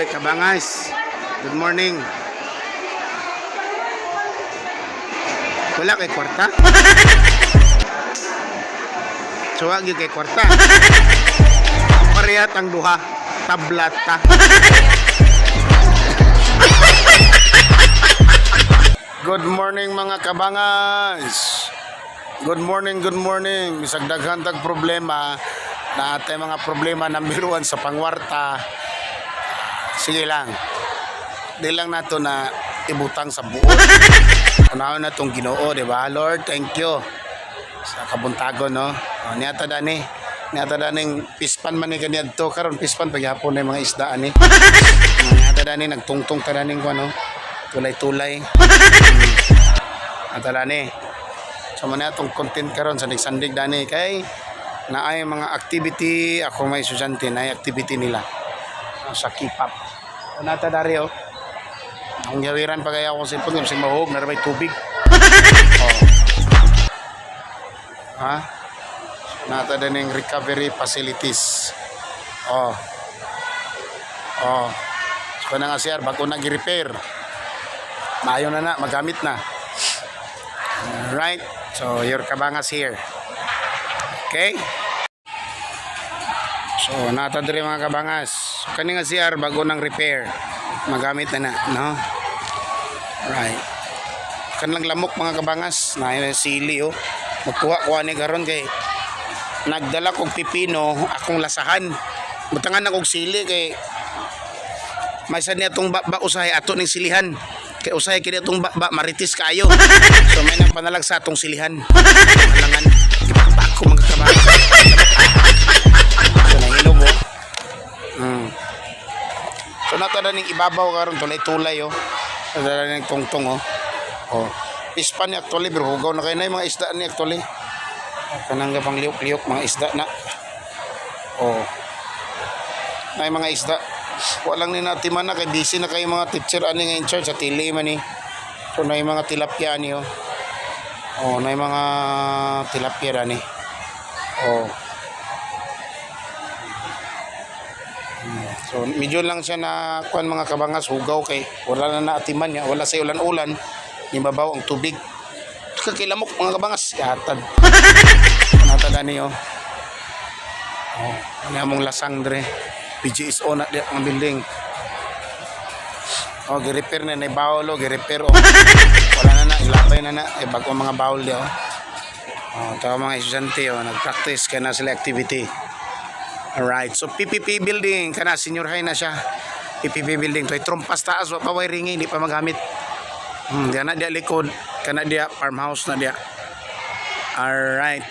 Oy, kabangas. Good morning. Wala kay kwarta? Suwag yun kay kwarta. Parehat ang duha. Tablata. Good morning mga kabangas. Good morning, good morning. Isang daghan tag problema na atay mga problema number one sa pangwarta. Sige lang. Di lang nato na ibutang sa buo. Unahon na tong Ginoo, di ba? Lord, thank you sa kabuntagon, no? O, niyata dani. Niyata daning pispan man ni kaniadto karon pispan pagyapon na yung mga isda ani. Niyata dani nagtungtong ta daning ko, no? Tulay-tulay. Ata dani. So man atong content karon sa nagsandig dani kay naay mga activity ako may estudyante na activity nila sa K-pop. O nata dari oh. Ang gawiran pa kaya ako sa ipon kasi mahog na may tubig. oh. Ha? Nata din yung recovery facilities. Oh. Oh. So na nga sir, bago nag-repair. Maayo na na, magamit na. Right? So, your kabangas here. Okay? So, nata diri mga kabangas. Kani nga CR bago nang repair. Magamit na na, no? Right. Kanlang lamok mga kabangas, na yung sili oh. Magkuha ko ani karon kay nagdala kog pipino akong lasahan. Butangan na kog sili kay may sa niya tong ba, ba usahay ato ning silihan. Kay usahay kini tong ba, ba maritis kayo. so may nang panalag sa atong silihan. Malangan. Mm. So natada ning ibabaw karon tulay-tulay oh. Natada ning tungtong oh. Oh. Pispan ni actually pero hugaw na kay na yung mga isda ni actually. Kanang pang liok-liok mga isda na. Oh. Na yung mga isda. Walang ni natiman na kay busy na kay mga teacher ani nga in charge sa tili man ni. So na yung mga tilapia ni oh. Oh, na mga tilapia ni. Oh. So medyo lang siya na kuan mga kabangas hugaw kay wala na naatiman niya, wala sa ulan-ulan, nibabaw ang tubig. Kakilamok mga kabangas, yatad. Natala niyo. Oh, ano mong lasang dre. PGSO na di ang building. Oh, gi-repair na na bawol oh, gi-repair oh. Wala na na, ilabay na na, eh bago mga bawol di oh. Oh, mga estudyante oh, nag-practice kaya na sila activity. Alright, so PPP building, kana senior high na siya. PPP building, to trompas taas, wa pa wiring, hindi pa magamit. Hmm, diyan na dia likod, kana dia farmhouse na dia. Alright.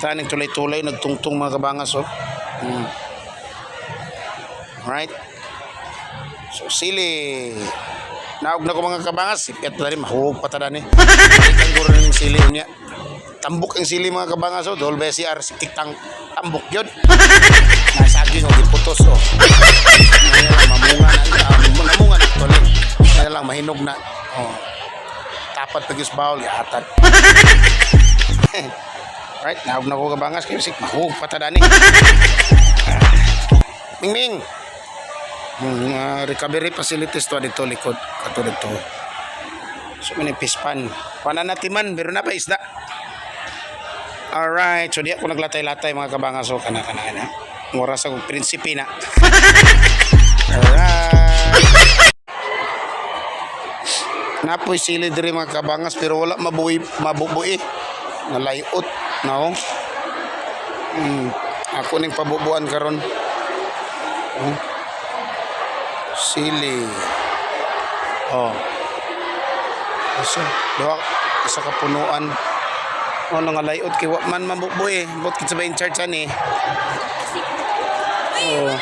Taning tulay-tulay, nagtungtong mga kabangas, oh. Hmm. Alright. So, sili. Naog na ko mga kabangas, sipiat na rin, mahugog pa tada ni. Ikan yung sili niya. Tambok ang sili mga kabangas, oh. Dol BCR, siktik tang tambok yun. Nasaging, oh, giputos, oh. Ngayon lang, mamunga na, uh, namunga na, tuloy. Ngayon lang, mahinog na. Oh. Tapat pag bawal, yatad. right, naog na ko kabangas, kaya sik, mahugog pa tada ni. Mingming. Hmm, uh, recovery facilities to dito likod kato dito. So many pispan. Pananatiman, pero na pa isda. Alright, so di ako naglatay-latay mga kabangas so kana kana kana. Mura sa kong prinsipi na. Alright. Napoy sili diri mga kabangas pero wala mabuhi mabubuhi. Nalayot, no? Hmm. Ako ning pabubuan karon. Hmm. Sili. Oh. Isa, duha isa ka punuan. Oh, nga layot kay man mabubuhi. Bot kitsa ba in charge ani? Oh.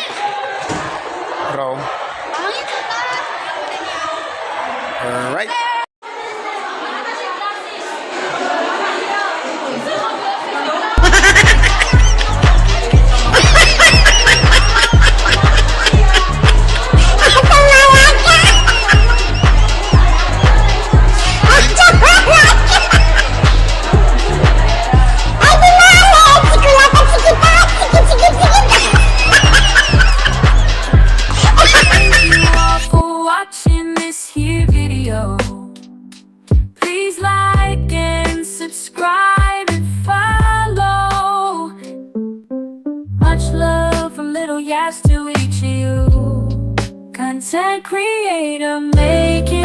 Raw. Alright. Content creator making.